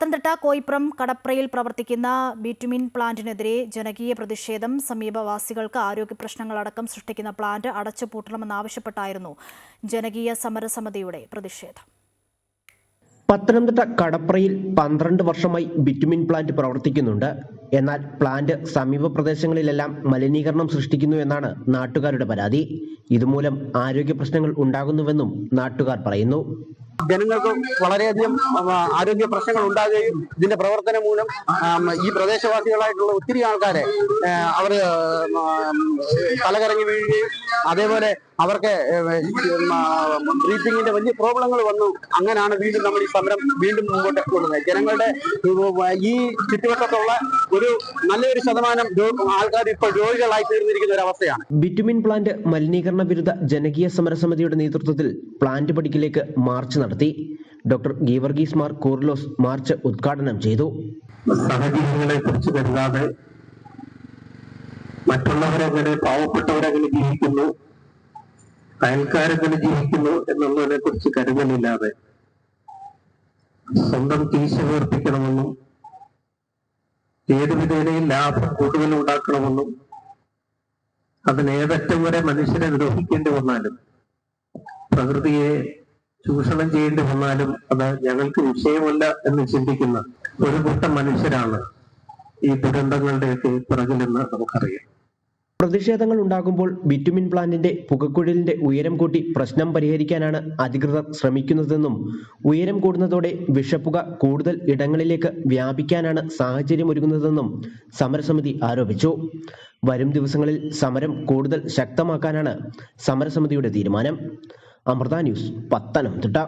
പത്തനംതിട്ട കോയിപ്പുറം കടപ്രയിൽ പ്രവർത്തിക്കുന്ന ബിറ്റുമിൻ പ്ലാന്റിനെതിരെ ജനകീയ പ്രതിഷേധം സമീപവാസികൾക്ക് ആരോഗ്യ പ്രശ്നങ്ങളടക്കം സൃഷ്ടിക്കുന്ന പ്ലാന്റ് അടച്ചുപൂട്ടണമെന്നാവശ്യപ്പെട്ടായിരുന്നു ജനകീയ സമരസമിതിയുടെ പ്രതിഷേധം. പത്തനംതിട്ട കടപ്രയിൽ പന്ത്രണ്ട് വർഷമായി ബിറ്റുമിൻ പ്ലാന്റ് പ്രവർത്തിക്കുന്നുണ്ട്. എന്നാൽ പ്ലാന്റ് സമീപ പ്രദേശങ്ങളിലെല്ലാം മലിനീകരണം സൃഷ്ടിക്കുന്നു എന്നാണ് നാട്ടുകാരുടെ പരാതി. ഇതുമൂലം ആരോഗ്യ പ്രശ്നങ്ങൾ ഉണ്ടാകുന്നുവെന്നും നാട്ടുകാർ പറയുന്നു. ജനങ്ങൾക്ക് വളരെയധികം ആരോഗ്യ പ്രശ്നങ്ങൾ ഉണ്ടാകുകയും ഇതിന്റെ പ്രവർത്തനം മൂലം ഈ പ്രദേശവാസികളായിട്ടുള്ള ഒത്തിരി ആൾക്കാരെ അവർ തലകറങ്ങി വീഴുകയും അതേപോലെ അവർക്ക് ബ്രീത്തിങ്ങിന്റെ വലിയ പ്രോബ്ലങ്ങൾ വന്നു. അങ്ങനെയാണ് വീണ്ടും നമ്മൾ ഈ സമരം വീണ്ടും മുമ്പോട്ട് പോകുന്നത് ജനങ്ങളുടെ ഈ ചുറ്റുവട്ടത്തുള്ള ഒരു നല്ലൊരു ശതമാനം ആൾക്കാർ ഇപ്പോൾ രോഗികളായി തീർന്നിരിക്കുന്ന ഒരു അവസ്ഥയാണ്. ബിറ്റുമിൻ പ്ലാന്റ് മലിനീകരണ വിരുദ്ധ ജനകീയ സമരസമിതിയുടെ നേതൃത്വത്തിൽ പ്ലാന്റ് പടിക്കലേക്ക് മാർച്ച് നടത്തി. ഡോക്ടർ ഗീവർഗീസ് മാർ കോർലോസ് മാർച്ച് ഉദ്ഘാടനം ചെയ്തു. സഹജീവികളെ കുറിച്ച് കരുതാതെ മറ്റുള്ളവരെങ്ങനെ പാവപ്പെട്ടവരെങ്ങനെ ജീവിക്കുന്നു. അയൽക്കാരെങ്ങനെ ജീവിക്കുന്നു എന്നുള്ളതിനെ കുറിച്ച് കരുതലില്ലാതെ സ്വന്തം തീശ വീർപ്പിക്കണമെന്നും ഏത് വിധേനയും ലാഭം കൂടുതൽ ഉണ്ടാക്കണമെന്നും അതിനേതറ്റം വരെ മനുഷ്യനെ ദ്രോഹിക്കേണ്ടി വന്നാലും പ്രകൃതിയെ ചൂഷണം ചെയ്യേണ്ടി വന്നാലും അത് ഞങ്ങൾക്ക് വിഷയമല്ല എന്ന് ചിന്തിക്കുന്ന ഒരു കൂട്ടം മനുഷ്യരാണ് ഈ ദുരന്തങ്ങളുടെയൊക്കെ പിറകിലെന്ന് നമുക്കറിയാം. പ്രതിഷേധങ്ങൾ ഉണ്ടാകുമ്പോൾ ബിറ്റുമിൻ പ്ലാന്റിന്റെ പുകക്കുഴലിന്റെ ഉയരം കൂട്ടി പ്രശ്നം പരിഹരിക്കാനാണ് അധികൃതർ ശ്രമിക്കുന്നതെന്നും ഉയരം കൂടുന്നതോടെ വിഷപ്പുക കൂടുതൽ ഇടങ്ങളിലേക്ക് വ്യാപിക്കാനാണ് സാഹചര്യമൊരുങ്ങുന്നതെന്നും സമരസമിതി ആരോപിച്ചു. വരും ദിവസങ്ങളിൽ സമരം കൂടുതൽ ശക്തമാക്കാനാണ് സമരസമിതിയുടെ തീരുമാനം. അമൃത ന്യൂസ് പത്തനംതിട്ട.